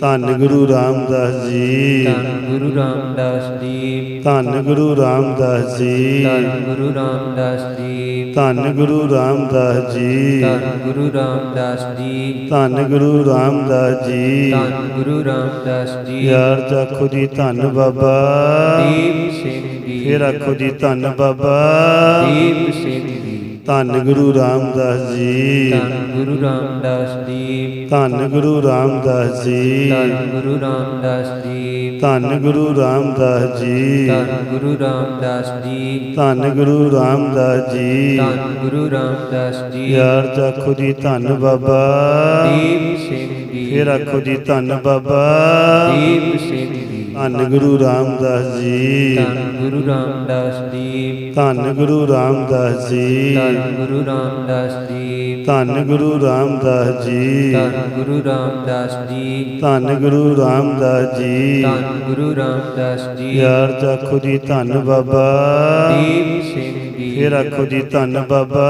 ਧੰਨ ਗੁਰੂ ਰਾਮਦਾਸ ਜੀ। ਧੰਨ ਗੁਰੂ ਰਾਮਦਾਸ ਜੀ। ਧੰਨ ਗੁਰੂ ਰਾਮਦਾਸ ਜੀ। ਧੰਨ ਗੁਰੂ ਰਾਮਦਾਸ ਜੀ। ਧੰਨ ਗੁਰੂ ਰਾਮਦਾਸ ਜੀ। ਧੰਨ ਗੁਰੂ ਰਾਮਦਾਸ ਜੀ। ਧੰਨ ਗੁਰੂ ਰਾਮਦਾਸ ਜੀ। ਧੰਨ ਗੁਰੂ ਰਾਮਦਾਸ ਜੀ। ਯਾਰ ਚਾਖੋ ਜੀ ਧੰਨ ਬਾਬਾ। ਦੀਪ ਸਿੰਘ ਜੀ। ਫੇਰ ਆਖੋ ਜੀ ਧੰਨ ਬਾਬਾ। ਦੀਪ ਸਿੰਘ ਧੰਨ ਗੁਰੂ ਰਾਮਦਾਸ ਜੀ। ਧੰਨ ਗੁਰੂ ਰਾਮਦਾਸ ਜੀ। ਧੰਨ ਗੁਰੂ ਰਾਮਦਾਸ ਜੀ। ਧੰਨ ਗੁਰੂ ਰਾਮਦਾਸ ਜੀ। ਧੰਨ ਗੁਰੂ ਰਾਮਦਾਸ ਜੀ। ਧੰਨ ਗੁਰੂ ਰਾਮਦਾਸ ਜੀ। ਧੰਨ ਗੁਰੂ ਰਾਮਦਾਸ ਜੀ। ਧੰਨ ਗੁਰੂ ਰਾਮਦਾਸ ਜੀ। ਯਾਰ ਚਾਖੋ ਜੀ ਧੰਨ ਬਾਬਾ। ਦੀਪ ਸਿੰਘ ਜੀ। ਫੇਰ ਆਖੋ ਜੀ ਧੰਨ ਬਾਬਾ। ਦੀਪ ਸਿੰਘ ਧੰਨ ਗੁਰੂ ਰਾਮਦਾਸ ਜੀ। ਧੰਨ ਗੁਰੂ ਰਾਮਦਾਸ ਜੀ। ਧੰਨ ਗੁਰੂ ਰਾਮਦਾਸ ਜੀ। ਧੰਨ ਗੁਰੂ ਰਾਮਦਾਸ ਜੀ। ਧੰਨ ਗੁਰੂ ਰਾਮਦਾਸ ਜੀ। ਧੰਨ ਗੁਰੂ ਰਾਮਦਾਸ ਜੀ। ਧੰਨ ਗੁਰੂ ਰਾਮਦਾਸ ਜੀ। ਧੰਨ ਗੁਰੂ ਰਾਮਦਾਸ ਜੀ। ਯਾਰ ਚਾਖੋ ਜੀ ਧੰਨ ਬਾਬਾ। ਦੀਪ ਸਿੰਘ ਜੀ। ਫੇਰ ਆਖੋ ਜੀ ਧੰਨ ਬਾਬਾ।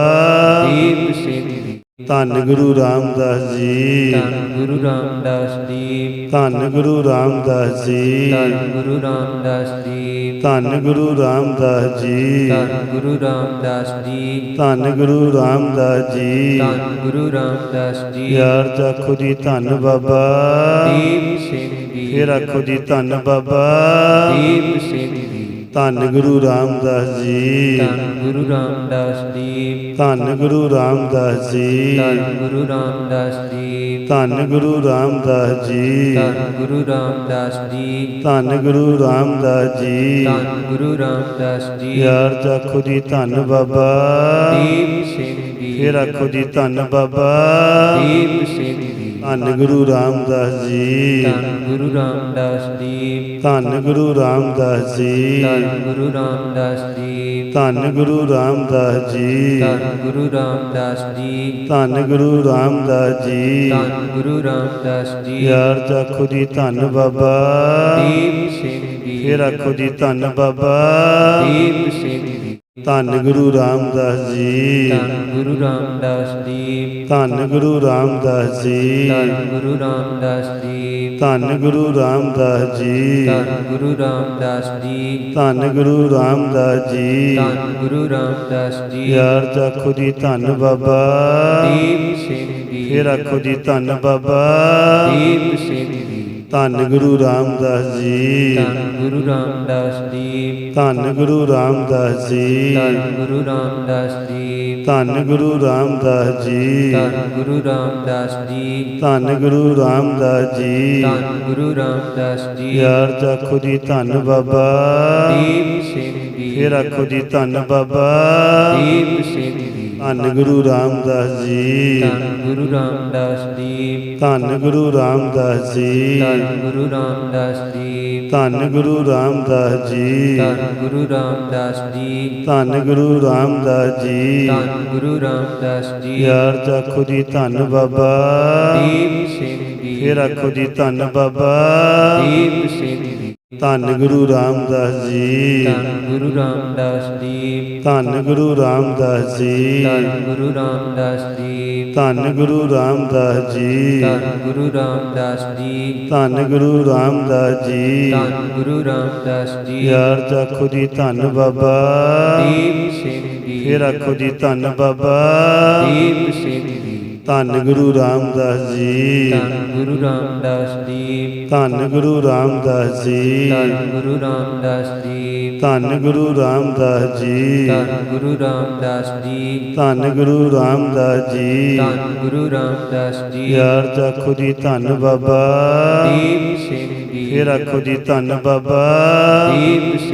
ਦੀਪ ਸਿੰਘ ਜੀ ਧੰਨ ਗੁਰੂ ਰਾਮਦਾਸ ਜੀ। ਧੰਨ ਗੁਰੂ ਰਾਮਦਾਸ ਜੀ। ਧੰਨ ਗੁਰੂ ਰਾਮਦਾਸ ਜੀ। ਧੰਨ ਗੁਰੂ ਰਾਮਦਾਸ ਜੀ। ਧੰਨ ਗੁਰੂ ਰਾਮਦਾਸ ਜੀ। ਧੰਨ ਗੁਰੂ ਰਾਮਦਾਸ ਜੀ। ਧੰਨ ਗੁਰੂ ਰਾਮਦਾਸ ਜੀ। ਧੰਨ ਗੁਰੂ ਰਾਮਦਾਸ ਜੀ। ਯਾਰ ਚਾਖੋ ਜੀ ਧੰਨ ਬਾਬਾ। ਦੀਪ ਸਿੰਘ ਜੀ। ਫੇਰ ਆਖੋ ਜੀ ਧੰਨ ਬਾਬਾ। ਦੀਪ ਸਿੰਘ ਧੰਨ ਗੁਰੂ ਰਾਮਦਾਸ ਜੀ। ਧੰਨ ਗੁਰੂ ਰਾਮਦਾਸ ਜੀ। ਧੰਨ ਗੁਰੂ ਰਾਮਦਾਸ ਜੀ। ਧੰਨ ਗੁਰੂ ਰਾਮਦਾਸ ਜੀ। ਧੰਨ ਗੁਰੂ ਰਾਮਦਾਸ ਜੀ। ਧੰਨ ਗੁਰੂ ਰਾਮਦਾਸ ਜੀ। ਧੰਨ ਗੁਰੂ ਰਾਮਦਾਸ ਜੀ। ਧੰਨ ਗੁਰੂ ਰਾਮਦਾਸ ਜੀ। ਯਾਰ ਚਾਖੋ ਜੀ ਧੰਨ ਬਾਬਾ। ਦੀਪ ਸਿੰਘ ਜੀ। ਫੇਰ ਆਖੋ ਜੀ ਧੰਨ ਬਾਬਾ। ਦੀਪ ਸਿੰਘ ਧੰਨ ਗੁਰੂ ਰਾਮਦਾਸ ਜੀ। ਧੰਨ ਗੁਰੂ ਰਾਮਦਾਸ ਜੀ। ਧੰਨ ਗੁਰੂ ਰਾਮਦਾਸ ਜੀ। ਧੰਨ ਗੁਰੂ ਰਾਮਦਾਸ ਜੀ। ਧੰਨ ਗੁਰੂ ਰਾਮਦਾਸ ਜੀ। ਧੰਨ ਗੁਰੂ ਰਾਮਦਾਸ ਜੀ। ਧੰਨ ਗੁਰੂ ਰਾਮਦਾਸ ਜੀ। ਧੰਨ ਗੁਰੂ ਰਾਮਦਾਸ ਜੀ। ਯਾਰ ਚਾਖੋ ਜੀ ਧੰਨ ਬਾਬਾ। ਦੀਪ ਸਿੰਘ ਜੀ। ਫੇਰ ਆਖੋ ਜੀ ਧੰਨ ਬਾਬਾ। ਦੀਪ ਸਿੰਘ ਧੰਨ ਗੁਰੂ ਰਾਮਦਾਸ ਜੀ। ਧੰਨ ਗੁਰੂ ਰਾਮਦਾਸ ਜੀ। ਧੰਨ ਗੁਰੂ ਰਾਮਦਾਸ ਜੀ। ਧੰਨ ਗੁਰੂ ਰਾਮਦਾਸ ਜੀ। ਧੰਨ ਗੁਰੂ ਰਾਮਦਾਸ ਜੀ। ਧੰਨ ਗੁਰੂ ਰਾਮਦਾਸ ਜੀ। ਧੰਨ ਗੁਰੂ ਰਾਮਦਾਸ ਜੀ। ਧੰਨ ਗੁਰੂ ਰਾਮਦਾਸ ਜੀ। ਯਾਰ ਚਾਖੋ ਜੀ ਧੰਨ ਬਾਬਾ। ਦੀਪ ਸਿੰਘ ਜੀ। ਫੇਰ ਆਖੋ ਜੀ ਧੰਨ ਬਾਬਾ। ਦੀਪ ਸਿੰਘ ਧੰਨ ਗੁਰੂ ਰਾਮਦਾਸ ਜੀ। ਧੰਨ ਗੁਰੂ ਰਾਮਦਾਸ ਜੀ। ਧੰਨ ਗੁਰੂ ਰਾਮਦਾਸ ਜੀ। ਧੰਨ ਗੁਰੂ ਰਾਮਦਾਸ ਜੀ। ਧੰਨ ਗੁਰੂ ਰਾਮਦਾਸ ਜੀ। ਧੰਨ ਗੁਰੂ ਰਾਮਦਾਸ ਜੀ। ਧੰਨ ਗੁਰੂ ਰਾਮਦਾਸ ਜੀ। ਧੰਨ ਗੁਰੂ ਰਾਮਦਾਸ ਜੀ। ਯਾਰ ਚਾਖੋ ਜੀ ਧੰਨ ਬਾਬਾ। ਦੀਪ ਸਿੰਘ ਜੀ। ਫੇਰ ਆਖੋ ਜੀ ਧੰਨ ਬਾਬਾ। ਦੀਪ ਸਿੰਘ ਧੰਨ ਗੁਰੂ ਰਾਮਦਾਸ ਜੀ। ਧੰਨ ਗੁਰੂ ਰਾਮਦਾਸ ਜੀ। ਧੰਨ ਗੁਰੂ ਰਾਮਦਾਸ ਜੀ। ਧੰਨ ਗੁਰੂ ਰਾਮਦਾਸ ਜੀ। ਧੰਨ ਗੁਰੂ ਰਾਮਦਾਸ ਜੀ। ਧੰਨ ਗੁਰੂ ਰਾਮਦਾਸ ਜੀ। ਧੰਨ ਗੁਰੂ ਰਾਮਦਾਸ ਜੀ। ਧੰਨ ਗੁਰੂ ਰਾਮਦਾਸ ਜੀ। ਯਾਰ ਚਾਖੋ ਜੀ ਧੰਨ ਬਾਬਾ। ਦੀਪ ਸਿੰਘ ਜੀ। ਫੇਰ ਆਖੋ ਜੀ ਧੰਨ ਬਾਬਾ। ਦੀਪ ਸਿੰਘ ਧੰਨ ਗੁਰੂ ਰਾਮਦਾਸ ਜੀ। ਧੰਨ ਗੁਰੂ ਰਾਮਦਾਸ ਜੀ। ਧੰਨ ਗੁਰੂ ਰਾਮਦਾਸ ਜੀ। ਧੰਨ ਗੁਰੂ ਰਾਮਦਾਸ ਜੀ। ਧੰਨ ਗੁਰੂ ਰਾਮਦਾਸ ਜੀ। ਧੰਨ ਗੁਰੂ ਰਾਮਦਾਸ ਜੀ। ਧੰਨ ਗੁਰੂ ਰਾਮਦਾਸ ਜੀ। ਧੰਨ ਗੁਰੂ ਰਾਮਦਾਸ ਜੀ। ਯਾਰ ਚਾਖੋ ਜੀ ਧੰਨ ਬਾਬਾ। ਦੀਪ ਸਿੰਘ ਜੀ। ਫੇਰ ਆਖੋ ਜੀ ਧੰਨ ਬਾਬਾ। ਦੀਪ ਸਿੰਘ ਜੀ ਧੰਨ ਗੁਰੂ ਰਾਮਦਾਸ ਜੀ। ਧੰਨ ਗੁਰੂ ਰਾਮਦਾਸ ਜੀ। ਧੰਨ ਗੁਰੂ ਰਾਮਦਾਸ ਜੀ। ਧੰਨ ਗੁਰੂ ਰਾਮਦਾਸ ਜੀ। ਧੰਨ ਗੁਰੂ ਰਾਮਦਾਸ ਜੀ। ਧੰਨ ਗੁਰੂ ਰਾਮਦਾਸ ਜੀ। ਧੰਨ ਗੁਰੂ ਰਾਮਦਾਸ ਜੀ। ਧੰਨ ਗੁਰੂ ਰਾਮਦਾਸ ਜੀ। ਯਾਰ ਚਾਖੋ ਜੀ ਧੰਨ ਬਾਬਾ। ਦੀਪ ਸਿੰਘ ਜੀ। ਫੇਰ ਆਖੋ ਜੀ ਧੰਨ ਬਾਬਾ। ਦੀਪ ਸਿੰਘ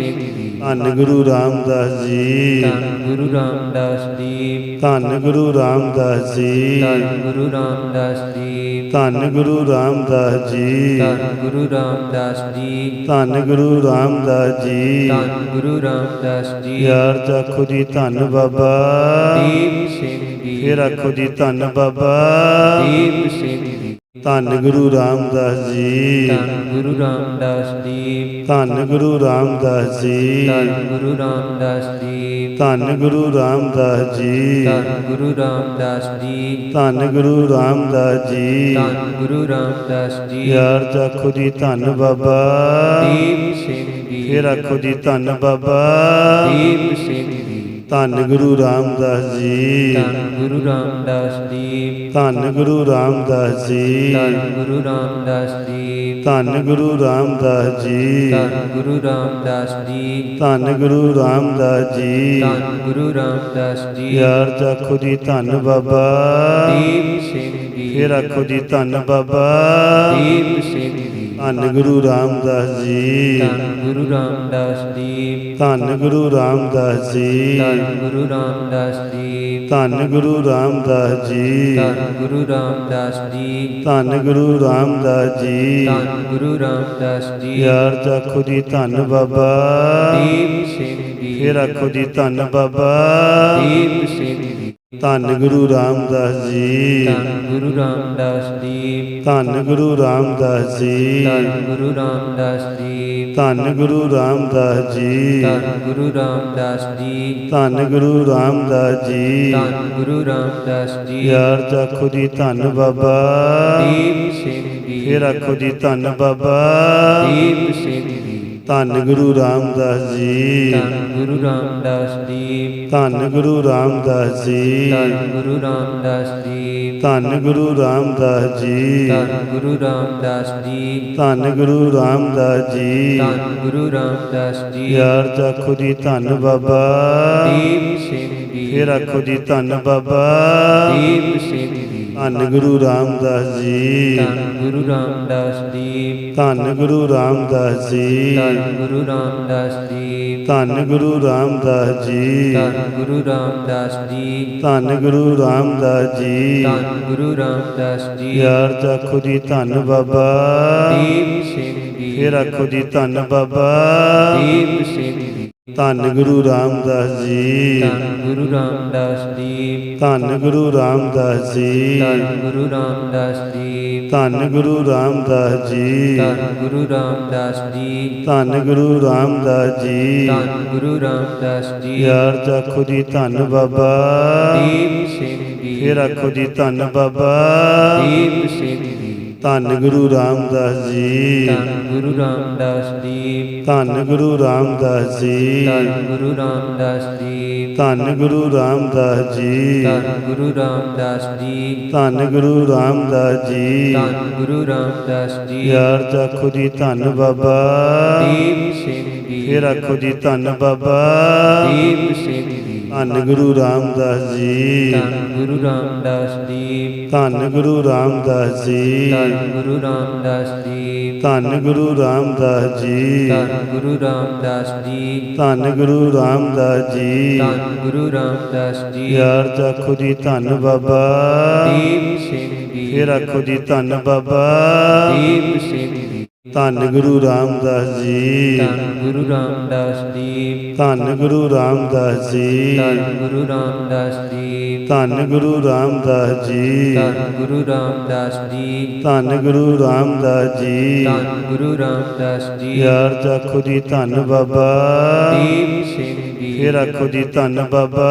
ਧੰਨ ਗੁਰੂ ਰਾਮਦਾਸ ਜੀ। ਧੰਨ ਗੁਰੂ ਰਾਮਦਾਸ ਜੀ। ਧੰਨ ਗੁਰੂ ਰਾਮਦਾਸ ਜੀ। ਧੰਨ ਗੁਰੂ ਰਾਮਦਾਸ ਜੀ। ਧੰਨ ਗੁਰੂ ਰਾਮਦਾਸ ਜੀ। ਧੰਨ ਗੁਰੂ ਰਾਮਦਾਸ ਜੀ। ਧੰਨ ਗੁਰੂ ਰਾਮਦਾਸ ਜੀ। ਧੰਨ ਗੁਰੂ ਰਾਮਦਾਸ ਜੀ। ਯਾਰ ਚਾਖੋ ਜੀ ਧੰਨ ਬਾਬਾ। ਦੀਪ ਸਿੰਘ ਜੀ। ਫੇਰ ਆਖੋ ਜੀ ਧੰਨ ਬਾਬਾ। ਦੀਪ ਸਿੰਘ ਜੀ। ਧੰਨ ਗੁਰੂ ਰਾਮਦਾਸ ਜੀ। ਧੰਨ ਗੁਰੂ ਰਾਮਦਾਸ ਜੀ। ਧੰਨ ਗੁਰੂ ਰਾਮਦਾਸ ਜੀ। ਧੰਨ ਗੁਰੂ ਰਾਮਦਾਸ ਜੀ। ਧੰਨ ਗੁਰੂ ਰਾਮਦਾਸ ਜੀ। ਧੰਨ ਗੁਰੂ ਰਾਮਦਾਸ ਜੀ। ਧੰਨ ਗੁਰੂ ਰਾਮਦਾਸ ਜੀ। ਧੰਨ ਗੁਰੂ ਰਾਮਦਾਸ ਜੀ। ਯਾਰ ਆਖੋ ਜੀ ਧੰਨ ਬਾਬਾ। ਦੀਪ ਸਿੰਘ ਜੀ। ਫਿਰ ਆਖੋ ਜੀ ਧੰਨ ਬਾਬਾ। ਦੀਪ ਸਿੰਘ ਧੰਨ ਗੁਰੂ ਰਾਮਦਾਸ ਜੀ। ਧੰਨ ਗੁਰੂ ਰਾਮਦਾਸ ਜੀ। ਧੰਨ ਗੁਰੂ ਰਾਮਦਾਸ ਜੀ। ਧੰਨ ਗੁਰੂ ਰਾਮਦਾਸ ਜੀ। ਧੰਨ ਗੁਰੂ ਰਾਮਦਾਸ ਜੀ। ਧੰਨ ਗੁਰੂ ਰਾਮਦਾਸ ਜੀ। ਧੰਨ ਗੁਰੂ ਰਾਮਦਾਸ ਜੀ। ਧੰਨ ਗੁਰੂ ਰਾਮਦਾਸ ਜੀ। ਯਾਰ ਆਖੋ ਜੀ ਧੰਨ ਬਾਬਾ। ਦੀਪ ਸਿੰਘ ਜੀ। ਫਿਰ ਆਖੋ ਜੀ ਧੰਨ ਬਾਬਾ। ਦੀਪ ਸਿੰਘ ਧੰਨ ਗੁਰੂ ਰਾਮਦਾਸ ਜੀ। ਧੰਨ ਗੁਰੂ ਰਾਮਦਾਸ ਜੀ। ਧੰਨ ਗੁਰੂ ਰਾਮਦਾਸ ਜੀ। ਧੰਨ ਗੁਰੂ ਰਾਮਦਾਸ ਜੀ। ਧੰਨ ਗੁਰੂ ਰਾਮਦਾਸ ਜੀ। ਧੰਨ ਗੁਰੂ ਰਾਮਦਾਸ ਜੀ। ਧੰਨ ਗੁਰੂ ਰਾਮਦਾਸ ਜੀ। ਧੰਨ ਗੁਰੂ ਰਾਮਦਾਸ ਜੀ। ਯਾਰ ਆਖੋ ਜੀ ਧੰਨ ਬਾਬਾ। ਦੀਪ ਸਿੰਘ ਜੀ। ਫਿਰ ਆਖੋ ਜੀ ਧੰਨ ਬਾਬਾ। ਦੀਪ ਸਿੰਘ ਧੰਨ ਗੁਰੂ ਰਾਮਦਾਸ ਜੀ। ਧੰਨ ਗੁਰੂ ਰਾਮਦਾਸ ਜੀ। ਧੰਨ ਗੁਰੂ ਰਾਮਦਾਸ ਜੀ। ਧੰਨ ਗੁਰੂ ਰਾਮਦਾਸ ਜੀ। ਧੰਨ ਗੁਰੂ ਰਾਮਦਾਸ ਜੀ। ਧੰਨ ਗੁਰੂ ਰਾਮਦਾਸ ਜੀ। ਧੰਨ ਗੁਰੂ ਰਾਮਦਾਸ ਜੀ। ਧੰਨ ਗੁਰੂ ਰਾਮਦਾਸ ਜੀ। ਯਾਰ ਆਖੋ ਜੀ ਧੰਨ ਬਾਬਾ। ਦੀਪ ਸਿੰਘ ਜੀ। ਫਿਰ ਆਖੋ ਜੀ ਧੰਨ ਬਾਬਾ। ਦੀਪ ਸਿੰਘ ਧੰਨ ਗੁਰੂ ਰਾਮਦਾਸ ਜੀ। ਧੰਨ ਗੁਰੂ ਰਾਮਦਾਸ ਜੀ। ਧੰਨ ਗੁਰੂ ਰਾਮਦਾਸ ਜੀ। ਧੰਨ ਗੁਰੂ ਰਾਮਦਾਸ ਜੀ। ਧੰਨ ਗੁਰੂ ਰਾਮਦਾਸ ਜੀ। ਧੰਨ ਗੁਰੂ ਰਾਮਦਾਸ ਜੀ। ਧੰਨ ਗੁਰੂ ਰਾਮਦਾਸ ਜੀ। ਧੰਨ ਗੁਰੂ ਰਾਮਦਾਸ ਜੀ। ਯਾਰ ਆਖੋ ਜੀ ਧੰਨ ਬਾਬਾ। ਦੀਪ ਸਿੰਘ ਜੀ। ਫਿਰ ਆਖੋ ਜੀ ਧੰਨ ਬਾਬਾ। ਦੀਪ ਸਿੰਘ ਜੀ। ਧੰਨ ਗੁਰੂ ਰਾਮਦਾਸ ਜੀ ਧੰਨ ਗੁਰੂ ਰਾਮਦਾਸ ਜੀ ਧੰਨ ਗੁਰੂ ਰਾਮਦਾਸ ਜੀ ਧੰਨ ਗੁਰੂ ਰਾਮਦਾਸ ਜੀ ਧੰਨ ਗੁਰੂ ਰਾਮਦਾਸ ਜੀ ਧੰਨ ਗੁਰੂ ਰਾਮਦਾਸ ਜੀ ਧੰਨ ਗੁਰੂ ਰਾਮਦਾਸ ਜੀ ਧੰਨ ਗੁਰੂ ਰਾਮਦਾਸ ਜੀ ਯਾਰ ਆਖੋ ਜੀ ਧੰਨ ਬਾਬਾ ਦੀਪ ਸਿੰਘ ਜੀ ਫਿਰ ਆਖੋ ਜੀ ਧੰਨ ਬਾਬਾ ਦੀਪ ਸਿੰਘ ਜੀ ਧੰਨ ਗੁਰੂ ਰਾਮਦਾਸ ਜੀ ਧੰਨ ਗੁਰੂ ਰਾਮਦਾਸ ਜੀ ਧੰਨ ਗੁਰੂ ਰਾਮਦਾਸ ਜੀ। ਧੰਨ ਗੁਰੂ ਰਾਮਦਾਸ ਜੀ। ਧੰਨ ਗੁਰੂ ਰਾਮਦਾਸ ਜੀ। ਧੰਨ ਗੁਰੂ ਰਾਮਦਾਸ ਜੀ। ਧੰਨ ਗੁਰੂ ਰਾਮਦਾਸ ਜੀ। ਧੰਨ ਗੁਰੂ ਰਾਮਦਾਸ ਜੀ। ਯਾਰ ਆਖੋ ਜੀ ਧੰਨ ਬਾਬਾ। ਦੀਪ ਸਿੰਘ ਜੀ। ਫਿਰ ਆਖੋ ਜੀ ਧੰਨ ਬਾਬਾ। ਦੀਪ ਸਿੰਘ ਧੰਨ ਗੁਰੂ ਰਾਮਦਾਸ ਜੀ। ਧੰਨ ਗੁਰੂ ਰਾਮਦਾਸ ਜੀ। ਧੰਨ ਗੁਰੂ ਰਾਮਦਾਸ ਜੀ। ਧੰਨ ਗੁਰੂ ਰਾਮਦਾਸ ਜੀ। ਧੰਨ ਗੁਰੂ ਰਾਮਦਾਸ ਜੀ। ਧੰਨ ਗੁਰੂ ਰਾਮਦਾਸ ਜੀ। ਧੰਨ ਗੁਰੂ ਰਾਮਦਾਸ ਜੀ। ਧੰਨ ਗੁਰੂ ਰਾਮਦਾਸ ਜੀ। ਯਾਰ ਆਖੋ ਜੀ ਧੰਨ ਬਾਬਾ। ਦੀਪ ਸਿੰਘ ਜੀ। ਫਿਰ ਆਖੋ ਜੀ ਧੰਨ ਬਾਬਾ। ਦੀਪ ਸਿੰਘ ਜੀ ਧੰਨ ਗੁਰੂ ਰਾਮਦਾਸ ਜੀ। ਧੰਨ ਗੁਰੂ ਰਾਮਦਾਸ ਜੀ। ਧੰਨ ਗੁਰੂ ਰਾਮਦਾਸ ਜੀ। ਧੰਨ ਗੁਰੂ ਰਾਮਦਾਸ ਜੀ। ਧੰਨ ਗੁਰੂ ਰਾਮਦਾਸ ਜੀ। ਧੰਨ ਗੁਰੂ ਰਾਮਦਾਸ ਜੀ। ਧੰਨ ਗੁਰੂ ਰਾਮਦਾਸ ਜੀ। ਧੰਨ ਗੁਰੂ ਰਾਮਦਾਸ ਜੀ। ਯਾਰ ਆਖੋ ਜੀ ਧੰਨ ਬਾਬਾ। ਦੀਪ ਸਿੰਘ ਜੀ। ਫਿਰ ਆਖੋ ਜੀ ਧੰਨ ਬਾਬਾ। ਦੀਪ ਸਿੰਘ ਧੰਨ ਗੁਰੂ ਰਾਮਦਾਸ ਜੀ। ਧੰਨ ਗੁਰੂ ਰਾਮਦਾਸ ਜੀ। ਧੰਨ ਗੁਰੂ ਰਾਮਦਾਸ ਜੀ। ਧੰਨ ਗੁਰੂ ਰਾਮਦਾਸ ਜੀ। ਧੰਨ ਗੁਰੂ ਰਾਮਦਾਸ ਜੀ। ਧੰਨ ਗੁਰੂ ਰਾਮਦਾਸ ਜੀ। ਧੰਨ ਗੁਰੂ ਰਾਮਦਾਸ ਜੀ। ਧੰਨ ਗੁਰੂ ਰਾਮਦਾਸ ਜੀ। ਯਾਰ ਆਖੋ ਜੀ ਧੰਨ ਬਾਬਾ। ਦੀਪ ਸਿੰਘ ਜੀ। ਫਿਰ ਆਖੋ ਜੀ ਧੰਨ ਬਾਬਾ।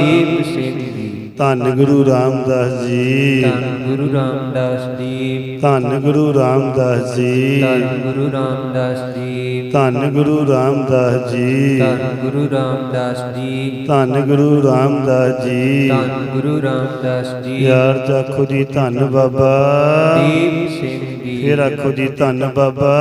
ਦੀਪ ਸਿੰਘ ਜੀ। ਧੰਨ ਗੁਰੂ ਰਾਮਦਾਸ ਜੀ। ਧੰਨ ਗੁਰੂ ਰਾਮਦਾਸ ਜੀ। ਧੰਨ ਗੁਰੂ ਰਾਮਦਾਸ ਜੀ। ਧੰਨ ਗੁਰੂ ਰਾਮਦਾਸ ਜੀ। ਧੰਨ ਗੁਰੂ ਰਾਮਦਾਸ ਜੀ। ਧੰਨ ਗੁਰੂ ਰਾਮਦਾਸ ਜੀ। ਧੰਨ ਗੁਰੂ ਰਾਮਦਾਸ ਜੀ। ਧੰਨ ਗੁਰੂ ਰਾਮਦਾਸ ਜੀ। ਯਾਰ ਆਖੋ ਜੀ ਧੰਨ ਬਾਬਾ। ਦੀਪ ਸਿੰਘ ਜੀ। ਫਿਰ ਆਖੋ ਜੀ ਧੰਨ ਬਾਬਾ।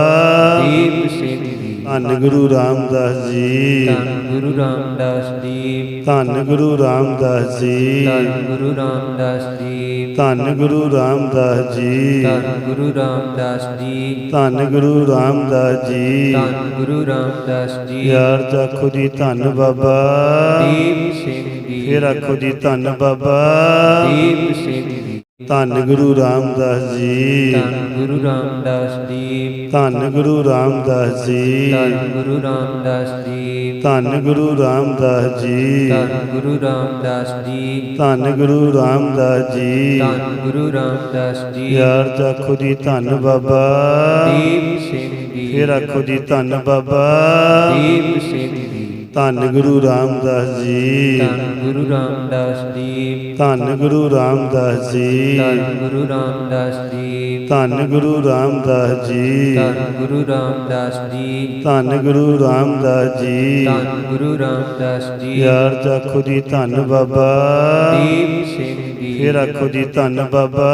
ਦੀਪ ਸਿੰਘ ਧੰਨ ਗੁਰੂ ਰਾਮਦਾਸ ਜੀ। ਧੰਨ ਗੁਰੂ ਰਾਮਦਾਸ ਜੀ। ਧੰਨ ਗੁਰੂ ਰਾਮਦਾਸ ਜੀ। ਧੰਨ ਗੁਰੂ ਰਾਮਦਾਸ ਜੀ। ਧੰਨ ਗੁਰੂ ਰਾਮਦਾਸ ਜੀ। ਧੰਨ ਗੁਰੂ ਰਾਮਦਾਸ ਜੀ। ਧੰਨ ਗੁਰੂ ਰਾਮਦਾਸ ਜੀ। ਧੰਨ ਗੁਰੂ ਰਾਮਦਾਸ ਜੀ। ਯਾਰ ਆਖੋ ਜੀ ਧੰਨ ਬਾਬਾ। ਦੀਪ ਸਿੰਘ ਜੀ। ਫਿਰ ਆਖੋ ਜੀ ਧੰਨ ਬਾਬਾ। ਦੀਪ ਸਿੰਘ ਧੰਨ ਗੁਰੂ ਰਾਮਦਾਸ ਜੀ। ਧੰਨ ਗੁਰੂ ਰਾਮਦਾਸ ਜੀ। ਧੰਨ ਗੁਰੂ ਰਾਮਦਾਸ ਜੀ। ਧੰਨ ਗੁਰੂ ਰਾਮਦਾਸ ਜੀ। ਧੰਨ ਗੁਰੂ ਰਾਮਦਾਸ ਜੀ। ਧੰਨ ਗੁਰੂ ਰਾਮਦਾਸ ਜੀ। ਧੰਨ ਗੁਰੂ ਰਾਮਦਾਸ ਜੀ। ਧੰਨ ਗੁਰੂ ਰਾਮਦਾਸ ਜੀ। ਯਾਰ ਚਾਖੋ ਜੀ ਧੰਨ ਬਾਬਾ। ਦੀਪ ਸਿੰਘ ਜੀ। ਫਿਰ ਆਖੋ ਜੀ ਧੰਨ ਬਾਬਾ। ਦੀਪ ਸਿੰਘ ਜੀ ਧੰਨ ਗੁਰੂ ਰਾਮਦਾਸ ਜੀ। ਧੰਨ ਗੁਰੂ ਰਾਮਦਾਸ ਜੀ। ਧੰਨ ਗੁਰੂ ਰਾਮਦਾਸ ਜੀ। ਧੰਨ ਗੁਰੂ ਰਾਮਦਾਸ ਜੀ। ਧੰਨ ਗੁਰੂ ਰਾਮਦਾਸ ਜੀ। ਧੰਨ ਗੁਰੂ ਰਾਮਦਾਸ ਜੀ। ਧੰਨ ਗੁਰੂ ਰਾਮਦਾਸ ਜੀ। ਧੰਨ ਗੁਰੂ ਰਾਮਦਾਸ ਜੀ। ਯਾਰ ਚਾਖੋ ਜੀ ਧੰਨ ਬਾਬਾ। ਦੀਪ ਸਿੰਘ ਜੀ। ਫਿਰ ਆਖੋ ਜੀ ਧੰਨ ਬਾਬਾ।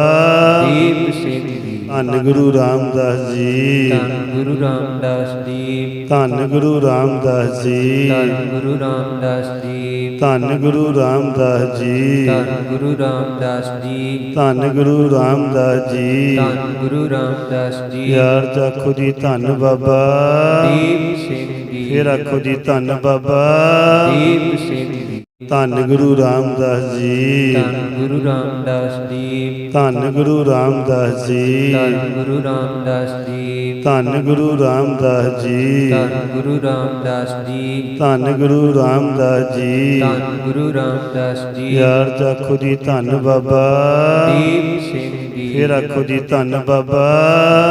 ਦੀਪ ਸਿੰਘ ਧੰਨ ਗੁਰੂ ਰਾਮਦਾਸ ਜੀ। ਧੰਨ ਗੁਰੂ ਰਾਮਦਾਸ ਜੀ। ਧੰਨ ਗੁਰੂ ਰਾਮਦਾਸ ਜੀ। ਧੰਨ ਗੁਰੂ ਰਾਮਦਾਸ ਜੀ। ਧੰਨ ਗੁਰੂ ਰਾਮਦਾਸ ਜੀ। ਧੰਨ ਗੁਰੂ ਰਾਮਦਾਸ ਜੀ। ਧੰਨ ਗੁਰੂ ਰਾਮਦਾਸ ਜੀ। ਧੰਨ ਗੁਰੂ ਰਾਮਦਾਸ ਜੀ। ਯਾਰ ਚਾਖੋ ਜੀ ਧੰਨ ਬਾਬਾ। ਦੀਪ ਸਿੰਘ ਜੀ। ਫਿਰ ਆਖੋ ਜੀ ਧੰਨ ਬਾਬਾ। ਦੀਪ ਸਿੰਘ ਧੰਨ ਗੁਰੂ ਰਾਮਦਾਸ ਜੀ। ਧੰਨ ਗੁਰੂ ਰਾਮਦਾਸ ਜੀ। ਧੰਨ ਗੁਰੂ ਰਾਮਦਾਸ ਜੀ। ਧੰਨ ਗੁਰੂ ਰਾਮਦਾਸ ਜੀ। ਧੰਨ ਗੁਰੂ ਰਾਮਦਾਸ ਜੀ। ਧੰਨ ਗੁਰੂ ਰਾਮਦਾਸ ਜੀ। ਧੰਨ ਗੁਰੂ ਰਾਮਦਾਸ ਜੀ। ਧੰਨ ਗੁਰੂ ਰਾਮਦਾਸ ਜੀ। ਯਾਰ ਚਾਖੋ ਜੀ ਧੰਨ ਬਾਬਾ। ਦੀਪ ਸਿੰਘ ਜੀ। ਫਿਰ ਆਖੋ ਜੀ ਧੰਨ ਬਾਬਾ।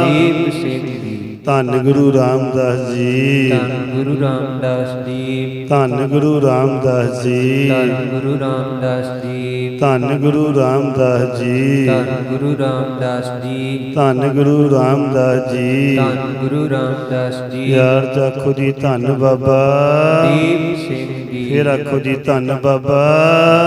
ਦੀਪ ਸਿੰਘ ਧੰਨ ਗੁਰੂ ਰਾਮਦਾਸ ਜੀ। ਧੰਨ ਗੁਰੂ ਰਾਮਦਾਸ ਜੀ। ਧੰਨ ਗੁਰੂ ਰਾਮਦਾਸ ਜੀ। ਧੰਨ ਗੁਰੂ ਰਾਮਦਾਸ ਜੀ। ਧੰਨ ਗੁਰੂ ਰਾਮਦਾਸ ਜੀ। ਧੰਨ ਗੁਰੂ ਰਾਮਦਾਸ ਜੀ। ਧੰਨ ਗੁਰੂ ਰਾਮਦਾਸ ਜੀ। ਧੰਨ ਗੁਰੂ ਰਾਮਦਾਸ ਜੀ। ਯਾਰ ਚਾਖੋ ਜੀ ਧੰਨ ਬਾਬਾ। ਦੀਪ ਸਿੰਘ ਜੀ। ਫਿਰ ਆਖੋ ਜੀ ਧੰਨ ਬਾਬਾ।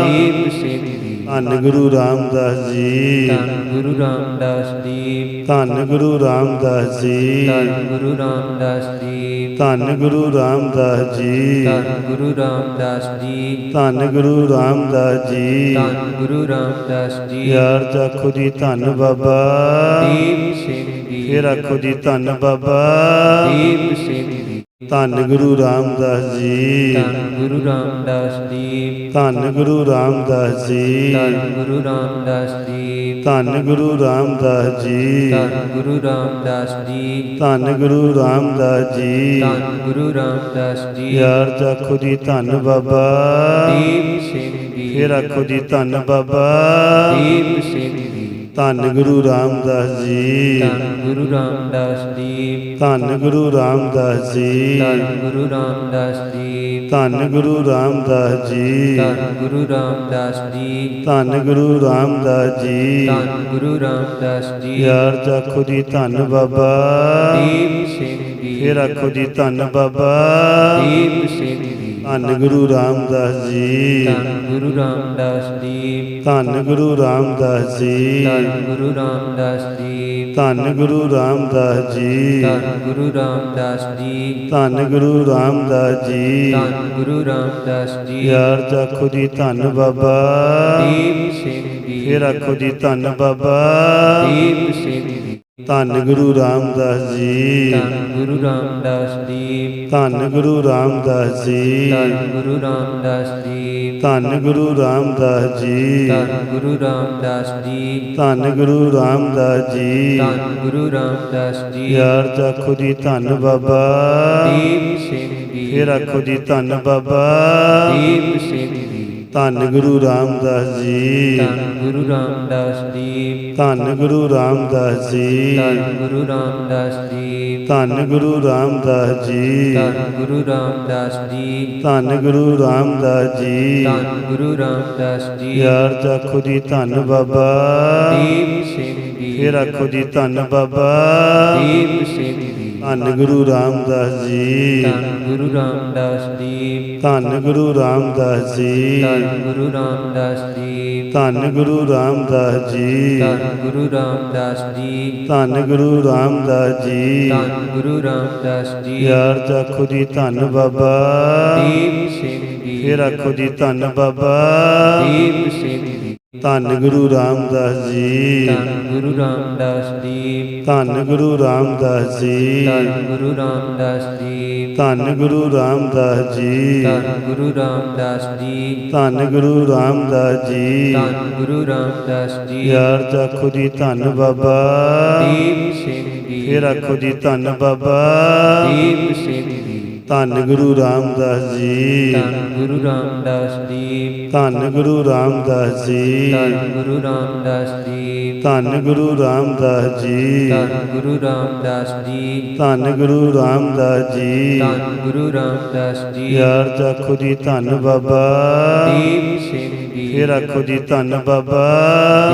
ਦੀਪ ਸਿੰਘ ਜੀ। ਧੰਨ ਗੁਰੂ ਰਾਮਦਾਸ ਜੀ ਧੰਨ ਗੁਰੂ ਰਾਮਦਾਸ ਜੀ ਧੰਨ ਗੁਰੂ ਰਾਮਦਾਸ ਜੀ ਧੰਨ ਗੁਰੂ ਰਾਮਦਾਸ ਜੀ ਧੰਨ ਗੁਰੂ ਰਾਮਦਾਸ ਜੀ ਧੰਨ ਗੁਰੂ ਰਾਮਦਾਸ ਜੀ ਧੰਨ ਗੁਰੂ ਰਾਮਦਾਸ ਜੀ ਧੰਨ ਗੁਰੂ ਰਾਮਦਾਸ ਜੀ ਯਾਰ ਚਾਖੋ ਜੀ ਧੰਨ ਬਾਬਾ ਦੀਪ ਸਿੰਘ ਜੀ ਫਿਰ ਆਖੋ ਜੀ ਧੰਨ ਬਾਬਾ ਦੀਪ ਸਿੰਘ ਜੀ ਧੰਨ ਗੁਰੂ ਰਾਮਦਾਸ ਜੀ ਧੰਨ ਗੁਰੂ ਰਾਮਦਾਸ ਜੀ ਧੰਨ ਗੁਰੂ ਰਾਮਦਾਸ ਜੀ। ਧੰਨ ਗੁਰੂ ਰਾਮਦਾਸ ਜੀ। ਧੰਨ ਗੁਰੂ ਰਾਮਦਾਸ ਜੀ। ਧੰਨ ਗੁਰੂ ਰਾਮਦਾਸ ਜੀ। ਧੰਨ ਗੁਰੂ ਰਾਮਦਾਸ ਜੀ। ਧੰਨ ਗੁਰੂ ਰਾਮਦਾਸ ਜੀ। ਯਾਰ ਚਾਖੋ ਜੀ ਧੰਨ ਬਾਬਾ। ਦੀਪ ਸਿੰਘ ਜੀ। ਫਿਰ ਆਖੋ ਜੀ ਧੰਨ ਬਾਬਾ। ਦੀਪ ਸਿੰਘ ਧੰਨ ਗੁਰੂ ਰਾਮਦਾਸ ਜੀ। ਧੰਨ ਗੁਰੂ ਰਾਮਦਾਸ ਜੀ। ਧੰਨ ਗੁਰੂ ਰਾਮਦਾਸ ਜੀ। ਧੰਨ ਗੁਰੂ ਰਾਮਦਾਸ ਜੀ। ਧੰਨ ਗੁਰੂ ਰਾਮਦਾਸ ਜੀ। ਧੰਨ ਗੁਰੂ ਰਾਮਦਾਸ ਜੀ। ਧੰਨ ਗੁਰੂ ਰਾਮਦਾਸ ਜੀ। ਧੰਨ ਗੁਰੂ ਰਾਮਦਾਸ ਜੀ। ਯਾਰ ਚਾਖੋ ਜੀ ਧੰਨ ਬਾਬਾ। ਦੀਪ ਸਿੰਘ ਜੀ। ਫਿਰ ਆਖੋ ਜੀ ਧੰਨ ਬਾਬਾ। ਦੀਪ ਸਿੰਘ ਧੰਨ ਗੁਰੂ ਰਾਮਦਾਸ ਜੀ। ਧੰਨ ਗੁਰੂ ਰਾਮਦਾਸ ਜੀ। ਧੰਨ ਗੁਰੂ ਰਾਮਦਾਸ ਜੀ। ਧੰਨ ਗੁਰੂ ਰਾਮਦਾਸ ਜੀ। ਧੰਨ ਗੁਰੂ ਰਾਮਦਾਸ ਜੀ। ਧੰਨ ਗੁਰੂ ਰਾਮਦਾਸ ਜੀ। ਧੰਨ ਗੁਰੂ ਰਾਮਦਾਸ ਜੀ। ਧੰਨ ਗੁਰੂ ਰਾਮਦਾਸ ਜੀ। ਯਾਰ ਚਾਖੋ ਜੀ ਧੰਨ ਬਾਬਾ। ਦੀਪ ਸਿੰਘ ਜੀ। ਫਿਰ ਆਖੋ ਜੀ ਧੰਨ ਬਾਬਾ। ਦੀਪ ਸਿੰਘ ਧੰਨ ਗੁਰੂ ਰਾਮਦਾਸ ਜੀ। ਧੰਨ ਗੁਰੂ ਰਾਮਦਾਸ ਜੀ। ਧੰਨ ਗੁਰੂ ਰਾਮਦਾਸ ਜੀ। ਧੰਨ ਗੁਰੂ ਰਾਮਦਾਸ ਜੀ। ਧੰਨ ਗੁਰੂ ਰਾਮਦਾਸ ਜੀ। ਧੰਨ ਗੁਰੂ ਰਾਮਦਾਸ ਜੀ। ਧੰਨ ਗੁਰੂ ਰਾਮਦਾਸ ਜੀ। ਧੰਨ ਗੁਰੂ ਰਾਮਦਾਸ ਜੀ। ਯਾਰ ਚਾਖੋ ਜੀ ਧੰਨ ਬਾਬਾ। ਦੀਪ ਸਿੰਘ ਜੀ। ਫਿਰ ਆਖੋ ਜੀ ਧੰਨ ਬਾਬਾ। ਦੀਪ ਸਿੰਘ ਜੀ। ਧੰਨ ਗੁਰੂ ਰਾਮਦਾਸ ਜੀ। ਧੰਨ ਗੁਰੂ ਰਾਮਦਾਸ ਜੀ। ਧੰਨ ਗੁਰੂ ਰਾਮਦਾਸ ਜੀ। ਧੰਨ ਗੁਰੂ ਰਾਮਦਾਸ ਜੀ। ਧੰਨ ਗੁਰੂ ਰਾਮਦਾਸ ਜੀ। ਧੰਨ ਗੁਰੂ ਰਾਮਦਾਸ ਜੀ। ਧੰਨ ਗੁਰੂ ਰਾਮਦਾਸ ਜੀ। ਧੰਨ ਗੁਰੂ ਰਾਮਦਾਸ ਜੀ। ਯਾਰ ਚਾਖੋ ਜੀ ਧੰਨ ਬਾਬਾ। ਦੀਪ ਸਿੰਘ ਜੀ। ਫਿਰ ਆਖੋ ਜੀ ਧੰਨ ਬਾਬਾ। ਦੀਪ ਸਿੰਘ ਧੰਨ ਗੁਰੂ ਰਾਮਦਾਸ ਜੀ ਧੰਨ ਗੁਰੂ ਰਾਮਦਾਸ ਜੀ ਧੰਨ ਗੁਰੂ ਰਾਮਦਾਸ ਜੀ ਧੰਨ ਗੁਰੂ ਰਾਮਦਾਸ ਜੀ ਧੰਨ ਗੁਰੂ ਰਾਮਦਾਸ ਜੀ ਧੰਨ ਗੁਰੂ ਰਾਮਦਾਸ ਜੀ ਧੰਨ ਗੁਰੂ ਰਾਮਦਾਸ ਜੀ ਧੰਨ ਗੁਰੂ ਰਾਮਦਾਸ ਜੀ ਯਾਰ ਚਾਖੋ ਜੀ ਧੰਨ ਬਾਬਾ ਦੀਪ ਸਿੰਘ ਜੀ ਫਿਰ ਆਖੋ ਜੀ ਧੰਨ ਬਾਬਾ ਦੀਪ ਸਿੰਘ ਜੀ ਧੰਨ ਗੁਰੂ ਰਾਮਦਾਸ ਜੀ ਧੰਨ ਗੁਰੂ ਰਾਮਦਾਸ ਜੀ ਧੰਨ ਗੁਰੂ ਰਾਮਦਾਸ ਜੀ। ਧੰਨ ਗੁਰੂ ਰਾਮਦਾਸ ਜੀ। ਧੰਨ ਗੁਰੂ ਰਾਮਦਾਸ ਜੀ। ਧੰਨ ਗੁਰੂ ਰਾਮਦਾਸ ਜੀ। ਧੰਨ ਗੁਰੂ ਰਾਮਦਾਸ ਜੀ। ਧੰਨ ਗੁਰੂ ਰਾਮਦਾਸ ਜੀ। ਯਾਰ ਜਾਖੋ ਜੀ ਧੰਨ ਬਾਬਾ। ਦੀਪ ਸਿੰਘ ਜੀ। ਫੇਰ ਆਖੋ ਜੀ ਧੰਨ ਬਾਬਾ। ਦੀਪ ਸਿੰਘ ਧੰਨ ਗੁਰੂ ਰਾਮਦਾਸ ਜੀ। ਧੰਨ ਗੁਰੂ ਰਾਮਦਾਸ ਜੀ। ਧੰਨ ਗੁਰੂ ਰਾਮਦਾਸ ਜੀ। ਧੰਨ ਗੁਰੂ ਰਾਮਦਾਸ ਜੀ। ਧੰਨ ਗੁਰੂ ਰਾਮਦਾਸ ਜੀ। ਧੰਨ ਗੁਰੂ ਰਾਮਦਾਸ ਜੀ। ਧੰਨ ਗੁਰੂ ਰਾਮਦਾਸ ਜੀ। ਧੰਨ ਗੁਰੂ ਰਾਮਦਾਸ ਜੀ। ਯਾਰ ਜਾਖੋ ਜੀ ਧੰਨ ਬਾਬਾ। ਦੀਪ ਸਿੰਘ ਜੀ। ਫੇਰ ਆਖੋ ਜੀ ਧੰਨ ਬਾਬਾ।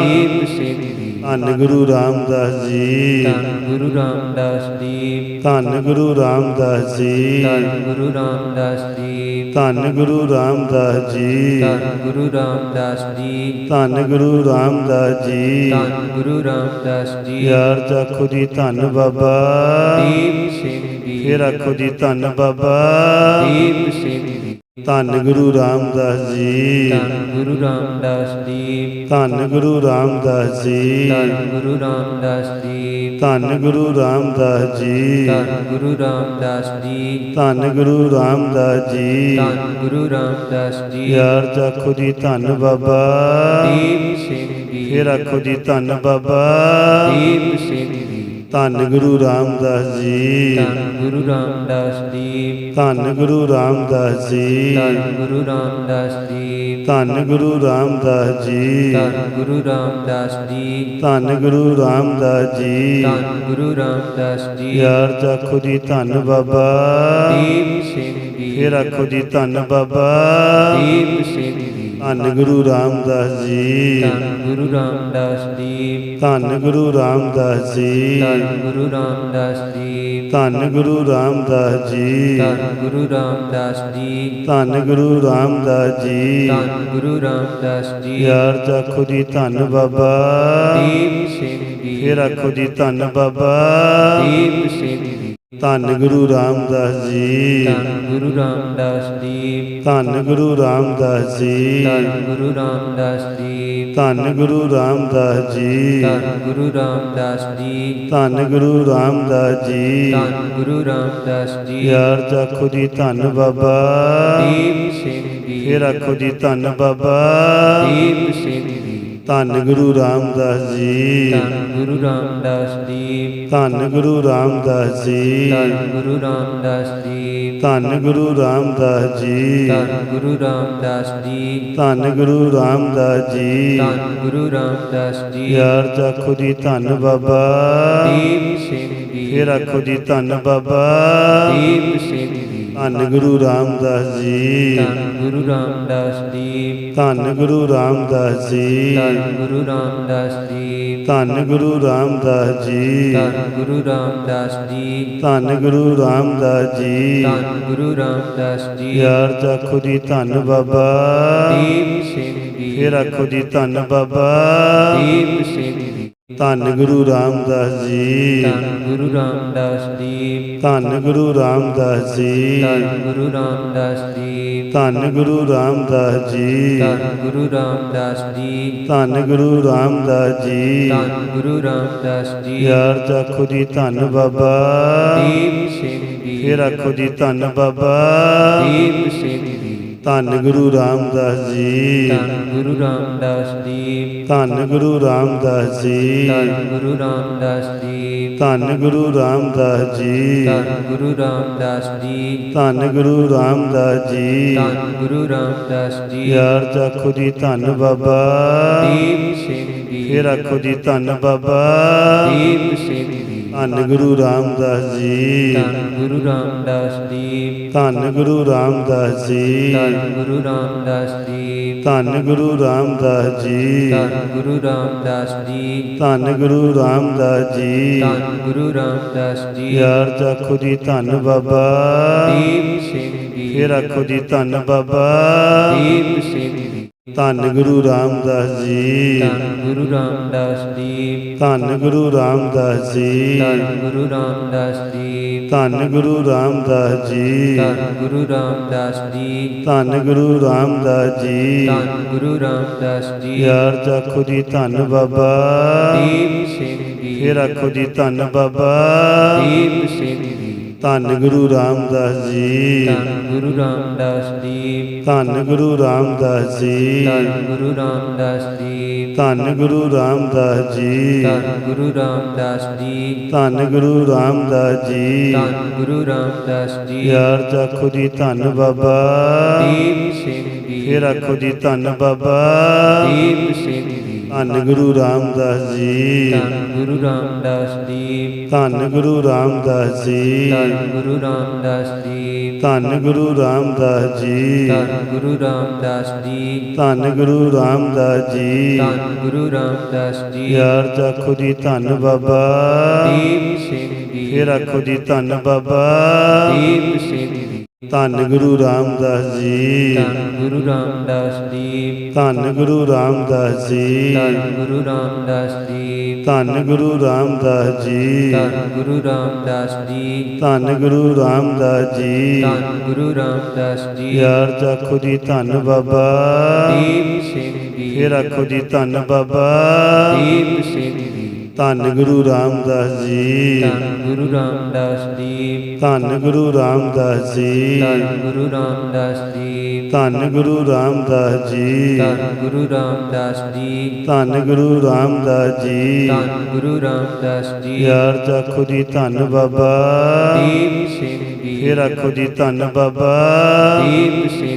ਦੀਪ ਸਿੰਘ ਧੰਨ ਗੁਰੂ ਰਾਮਦਾਸ ਜੀ। ਧੰਨ ਗੁਰੂ ਰਾਮਦਾਸ ਜੀ। ਧੰਨ ਗੁਰੂ ਰਾਮਦਾਸ ਜੀ। ਧੰਨ ਗੁਰੂ ਰਾਮਦਾਸ ਜੀ। ਧੰਨ ਗੁਰੂ ਰਾਮਦਾਸ ਜੀ। ਧੰਨ ਗੁਰੂ ਰਾਮਦਾਸ ਜੀ। ਧੰਨ ਗੁਰੂ ਰਾਮਦਾਸ ਜੀ। ਧੰਨ ਗੁਰੂ ਰਾਮਦਾਸ ਜੀ। ਯਾਰ ਜਾਖੋ ਜੀ ਧੰਨ ਬਾਬਾ। ਦੀਪ ਸਿੰਘ ਜੀ। ਫੇਰ ਆਖੋ ਜੀ ਧੰਨ ਬਾਬਾ। ਦੀਪ ਸਿੰਘ ਜੀ ਧੰਨ ਗੁਰੂ ਰਾਮਦਾਸ ਜੀ। ਧੰਨ ਗੁਰੂ ਰਾਮਦਾਸ ਜੀ। ਧੰਨ ਗੁਰੂ ਰਾਮਦਾਸ ਜੀ। ਧੰਨ ਗੁਰੂ ਰਾਮਦਾਸ ਜੀ। ਧੰਨ ਗੁਰੂ ਰਾਮਦਾਸ ਜੀ। ਧੰਨ ਗੁਰੂ ਰਾਮਦਾਸ ਜੀ। ਧੰਨ ਗੁਰੂ ਰਾਮਦਾਸ ਜੀ। ਧੰਨ ਗੁਰੂ ਰਾਮਦਾਸ ਜੀ। ਯਾਰ ਜਾਖੋ ਜੀ ਧੰਨ ਬਾਬਾ। ਦੀਪ ਸਿੰਘ ਜੀ। ਫੇਰ ਆਖੋ ਜੀ ਧੰਨ ਬਾਬਾ। ਦੀਪ ਸਿੰਘ ਧੰਨ ਗੁਰੂ ਰਾਮਦਾਸ ਜੀ। ਧੰਨ ਗੁਰੂ ਰਾਮਦਾਸ ਜੀ। ਧੰਨ ਗੁਰੂ ਰਾਮਦਾਸ ਜੀ। ਧੰਨ ਗੁਰੂ ਰਾਮਦਾਸ ਜੀ। ਧੰਨ ਗੁਰੂ ਰਾਮਦਾਸ ਜੀ। ਧੰਨ ਗੁਰੂ ਰਾਮਦਾਸ ਜੀ। ਧੰਨ ਗੁਰੂ ਰਾਮਦਾਸ ਜੀ। ਧੰਨ ਗੁਰੂ ਰਾਮਦਾਸ ਜੀ। ਯਾਰ ਜਾਖੋ ਜੀ ਧੰਨ ਬਾਬਾ। ਦੀਪ ਸਿੰਘ ਜੀ। ਫੇਰ ਆਖੋ ਜੀ ਧੰਨ ਬਾਬਾ। ਦੀਪ ਸਿੰਘ ਧੰਨ ਗੁਰੂ ਰਾਮਦਾਸ ਜੀ। ਧੰਨ ਗੁਰੂ ਰਾਮਦਾਸ ਜੀ। ਧੰਨ ਗੁਰੂ ਰਾਮਦਾਸ ਜੀ। ਧੰਨ ਗੁਰੂ ਰਾਮਦਾਸ ਜੀ। ਧੰਨ ਗੁਰੂ ਰਾਮਦਾਸ ਜੀ। ਧੰਨ ਗੁਰੂ ਰਾਮਦਾਸ ਜੀ। ਧੰਨ ਗੁਰੂ ਰਾਮਦਾਸ ਜੀ। ਧੰਨ ਗੁਰੂ ਰਾਮਦਾਸ ਜੀ। ਯਾਰ ਜਾਖੋ ਜੀ ਧੰਨ ਬਾਬਾ। ਦੀਪ ਸਿੰਘ ਜੀ। ਫੇਰ ਆਖੋ ਜੀ ਧੰਨ ਬਾਬਾ। ਦੀਪ ਸਿੰਘ ਧੰਨ ਗੁਰੂ ਰਾਮਦਾਸ ਜੀ। ਧੰਨ ਗੁਰੂ ਰਾਮਦਾਸ ਜੀ। ਧੰਨ ਗੁਰੂ ਰਾਮਦਾਸ ਜੀ। ਧੰਨ ਗੁਰੂ ਰਾਮਦਾਸ ਜੀ। ਧੰਨ ਗੁਰੂ ਰਾਮਦਾਸ ਜੀ। ਧੰਨ ਗੁਰੂ ਰਾਮਦਾਸ ਜੀ। ਧੰਨ ਗੁਰੂ ਰਾਮਦਾਸ ਜੀ। ਧੰਨ ਗੁਰੂ ਰਾਮਦਾਸ ਜੀ। ਯਾਰ ਜਾਖੋ ਜੀ ਧੰਨ ਬਾਬਾ। ਦੀਪ ਸਿੰਘ ਜੀ। ਫੇਰ ਆਖੋ ਜੀ ਧੰਨ ਬਾਬਾ। ਦੀਪ ਸਿੰਘ ਜੀ ਧੰਨ ਗੁਰੂ ਰਾਮਦਾਸ ਜੀ। ਧੰਨ ਗੁਰੂ ਰਾਮਦਾਸ ਜੀ। ਧੰਨ ਗੁਰੂ ਰਾਮਦਾਸ ਜੀ। ਧੰਨ ਗੁਰੂ ਰਾਮਦਾਸ ਜੀ। ਧੰਨ ਗੁਰੂ ਰਾਮਦਾਸ ਜੀ। ਧੰਨ ਗੁਰੂ ਰਾਮਦਾਸ ਜੀ। ਧੰਨ ਗੁਰੂ ਰਾਮਦਾਸ ਜੀ। ਧੰਨ ਗੁਰੂ ਰਾਮਦਾਸ ਜੀ। ਯਾਰ ਜਾਖੋ ਜੀ ਧੰਨ ਬਾਬਾ। ਦੀਪ ਸਿੰਘ ਜੀ। ਫੇਰ ਆਖੋ ਜੀ ਧੰਨ ਬਾਬਾ। ਦੀਪ ਸਿੰਘ ਧੰਨ ਗੁਰੂ ਰਾਮਦਾਸ ਜੀ। ਧੰਨ ਗੁਰੂ ਰਾਮਦਾਸ ਜੀ। ਧੰਨ ਗੁਰੂ ਰਾਮਦਾਸ ਜੀ। ਧੰਨ ਗੁਰੂ ਰਾਮਦਾਸ ਜੀ। ਧੰਨ ਗੁਰੂ ਰਾਮਦਾਸ ਜੀ। ਧੰਨ ਗੁਰੂ ਰਾਮਦਾਸ ਜੀ। ਧੰਨ ਗੁਰੂ ਰਾਮਦਾਸ ਜੀ। ਧੰਨ ਗੁਰੂ ਰਾਮਦਾਸ ਜੀ। ਯਾਰ ਜਾਖੋ ਜੀ ਧੰਨ ਬਾਬਾ। ਦੀਪ ਸਿੰਘ ਜੀ। ਫੇਰ ਆਖੋ ਜੀ ਧੰਨ ਬਾਬਾ। ਦੀਪ ਸਿੰਘ ਧੰਨ ਗੁਰੂ ਰਾਮਦਾਸ ਜੀ। ਧੰਨ ਗੁਰੂ ਰਾਮਦਾਸ ਜੀ। ਧੰਨ ਗੁਰੂ ਰਾਮਦਾਸ ਜੀ। ਧੰਨ ਗੁਰੂ ਰਾਮਦਾਸ ਜੀ। ਧੰਨ ਗੁਰੂ ਰਾਮਦਾਸ ਜੀ। ਧੰਨ ਗੁਰੂ ਰਾਮਦਾਸ ਜੀ। ਧੰਨ ਗੁਰੂ ਰਾਮਦਾਸ ਜੀ। ਧੰਨ ਗੁਰੂ ਰਾਮਦਾਸ ਜੀ। ਯਾਰ ਜਾਖੋ ਜੀ ਧੰਨ ਬਾਬਾ। ਦੀਪ ਸਿੰਘ ਜੀ। ਫੇਰ ਆਖੋ ਜੀ ਧੰਨ ਬਾਬਾ। ਦੀਪ ਸਿੰਘ ਧੰਨ ਗੁਰੂ ਰਾਮਦਾਸ ਜੀ। ਧੰਨ ਗੁਰੂ ਰਾਮਦਾਸ ਜੀ। ਧੰਨ ਗੁਰੂ ਰਾਮਦਾਸ ਜੀ। ਧੰਨ ਗੁਰੂ ਰਾਮਦਾਸ ਜੀ। ਧੰਨ ਗੁਰੂ ਰਾਮਦਾਸ ਜੀ। ਧੰਨ ਗੁਰੂ ਰਾਮਦਾਸ ਜੀ। ਧੰਨ ਗੁਰੂ ਰਾਮਦਾਸ ਜੀ। ਧੰਨ ਗੁਰੂ ਰਾਮਦਾਸ ਜੀ। ਯਾਰ ਜਾਖੋ ਜੀ ਧੰਨ ਬਾਬਾ। ਦੀਪ ਸਿੰਘ ਜੀ। ਫੇਰ ਆਖੋ ਜੀ ਧੰਨ ਬਾਬਾ। ਦੀਪ ਸਿੰਘ ਧੰਨ ਗੁਰੂ ਰਾਮਦਾਸ ਜੀ। ਧੰਨ ਗੁਰੂ ਰਾਮਦਾਸ ਜੀ। ਧੰਨ ਗੁਰੂ ਰਾਮਦਾਸ ਜੀ। ਧੰਨ ਗੁਰੂ ਰਾਮਦਾਸ ਜੀ। ਧੰਨ ਗੁਰੂ ਰਾਮਦਾਸ ਜੀ। ਧੰਨ ਗੁਰੂ ਰਾਮਦਾਸ ਜੀ। ਧੰਨ ਗੁਰੂ ਰਾਮਦਾਸ ਜੀ। ਧੰਨ ਗੁਰੂ ਰਾਮਦਾਸ ਜੀ। ਯਾਰ ਜਾਖੋ ਜੀ ਧੰਨ ਬਾਬਾ। ਦੀਪ ਸਿੰਘ ਜੀ। ਫੇਰ ਆਖੋ ਜੀ ਧੰਨ ਬਾਬਾ। ਦੀਪ ਸਿੰਘ ਜੀ ਧੰਨ ਗੁਰੂ ਰਾਮਦਾਸ ਜੀ। ਧੰਨ ਗੁਰੂ ਰਾਮਦਾਸ ਜੀ। ਧੰਨ ਗੁਰੂ ਰਾਮਦਾਸ ਜੀ। ਧੰਨ ਗੁਰੂ ਰਾਮਦਾਸ ਜੀ। ਧੰਨ ਗੁਰੂ ਰਾਮਦਾਸ ਜੀ। ਧੰਨ ਗੁਰੂ ਰਾਮਦਾਸ ਜੀ। ਧੰਨ ਗੁਰੂ ਰਾਮਦਾਸ ਜੀ। ਧੰਨ ਗੁਰੂ ਰਾਮਦਾਸ ਜੀ। ਯਾਰ ਜਾਖੋ ਜੀ ਧੰਨ ਬਾਬਾ। ਦੀਪ ਸਿੰਘ ਜੀ। ਫਿਰ ਆਖੋ ਜੀ ਧੰਨ ਬਾਬਾ। ਦੀਪ ਸਿੰਘ ਜੀ। ਧੰਨ ਗੁਰੂ ਰਾਮਦਾਸ ਜੀ। ਧੰਨ ਗੁਰੂ ਰਾਮਦਾਸ ਜੀ। ਧੰਨ ਗੁਰੂ ਰਾਮਦਾਸ ਜੀ। ਧੰਨ ਗੁਰੂ ਰਾਮਦਾਸ ਜੀ। ਧੰਨ ਗੁਰੂ ਰਾਮਦਾਸ ਜੀ। ਧੰਨ ਗੁਰੂ ਰਾਮਦਾਸ ਜੀ। ਧੰਨ ਗੁਰੂ ਰਾਮਦਾਸ ਜੀ। ਧੰਨ ਗੁਰੂ ਰਾਮਦਾਸ ਜੀ। ਯਾਰ ਚਾਖੋ ਜੀ ਧੰਨ ਬਾਬਾ। ਦੀਪ ਸਿੰਘ ਜੀ। ਫਿਰ ਆਖੋ ਜੀ ਧੰਨ ਬਾਬਾ। ਦੀਪ ਸਿੰਘ ਧੰਨ ਗੁਰੂ ਰਾਮਦਾਸ ਜੀ। ਧੰਨ ਗੁਰੂ ਰਾਮਦਾਸ ਜੀ। ਧੰਨ ਗੁਰੂ ਰਾਮਦਾਸ ਜੀ। ਧੰਨ ਗੁਰੂ ਰਾਮਦਾਸ ਜੀ। ਧੰਨ ਗੁਰੂ ਰਾਮਦਾਸ ਜੀ। ਧੰਨ ਗੁਰੂ ਰਾਮਦਾਸ ਜੀ। ਧੰਨ ਗੁਰੂ ਰਾਮਦਾਸ ਜੀ। ਧੰਨ ਗੁਰੂ ਰਾਮਦਾਸ ਜੀ। ਯਾਰ ਚਾਖੋ ਜੀ ਧੰਨ ਬਾਬਾ। ਦੀਪ ਸਿੰਘ ਜੀ। ਫਿਰ ਆਖੋ ਜੀ ਧੰਨ ਬਾਬਾ। ਦੀਪ ਸਿੰਘ ਧੰਨ ਗੁਰੂ ਰਾਮਦਾਸ ਜੀ। ਧੰਨ ਗੁਰੂ ਰਾਮਦਾਸ ਜੀ। ਧੰਨ ਗੁਰੂ ਰਾਮਦਾਸ ਜੀ। ਧੰਨ ਗੁਰੂ ਰਾਮਦਾਸ ਜੀ। ਧੰਨ ਗੁਰੂ ਰਾਮਦਾਸ ਜੀ। ਧੰਨ ਗੁਰੂ ਰਾਮਦਾਸ ਜੀ। ਧੰਨ ਗੁਰੂ ਰਾਮਦਾਸ ਜੀ। ਧੰਨ ਗੁਰੂ ਰਾਮਦਾਸ ਜੀ। ਯਾਰ ਚਾਖੋ ਜੀ ਧੰਨ ਬਾਬਾ। ਦੀਪ ਸਿੰਘ ਜੀ। ਫਿਰ ਆਖੋ ਜੀ ਧੰਨ ਬਾਬਾ। ਦੀਪ ਸਿੰਘ ਧੰਨ ਗੁਰੂ ਰਾਮਦਾਸ ਜੀ। ਧੰਨ ਗੁਰੂ ਰਾਮਦਾਸ ਜੀ। ਧੰਨ ਗੁਰੂ ਰਾਮਦਾਸ ਜੀ। ਧੰਨ ਗੁਰੂ ਰਾਮਦਾਸ ਜੀ। ਧੰਨ ਗੁਰੂ ਰਾਮਦਾਸ ਜੀ। ਧੰਨ ਗੁਰੂ ਰਾਮਦਾਸ ਜੀ। ਧੰਨ ਗੁਰੂ ਰਾਮਦਾਸ ਜੀ। ਧੰਨ ਗੁਰੂ ਰਾਮਦਾਸ ਜੀ। ਯਾਰ ਚਾਖੋ ਜੀ ਧੰਨ ਬਾਬਾ। ਦੀਪ ਸਿੰਘ ਜੀ। ਫਿਰ ਆਖੋ ਜੀ ਧੰਨ ਬਾਬਾ। ਦੀਪ ਸਿੰਘ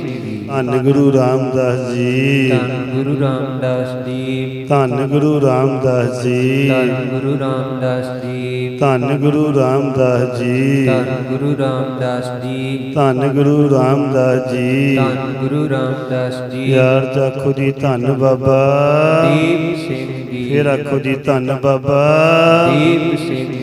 ਧੰਨ ਗੁਰੂ ਰਾਮਦਾਸ ਜੀ। ਧੰਨ ਗੁਰੂ ਰਾਮਦਾਸ ਜੀ। ਧੰਨ ਗੁਰੂ ਰਾਮਦਾਸ ਜੀ। ਧੰਨ ਗੁਰੂ ਰਾਮਦਾਸ ਜੀ। ਧੰਨ ਗੁਰੂ ਰਾਮਦਾਸ ਜੀ। ਧੰਨ ਗੁਰੂ ਰਾਮਦਾਸ ਜੀ। ਧੰਨ ਗੁਰੂ ਰਾਮਦਾਸ ਜੀ। ਧੰਨ ਗੁਰੂ ਰਾਮਦਾਸ ਜੀ। ਯਾਰ ਚਾਖੋ ਜੀ ਧੰਨ ਬਾਬਾ। ਦੀਪ ਸਿੰਘ ਜੀ। ਫਿਰ ਆਖੋ ਜੀ ਧੰਨ ਬਾਬਾ। ਦੀਪ ਸਿੰਘ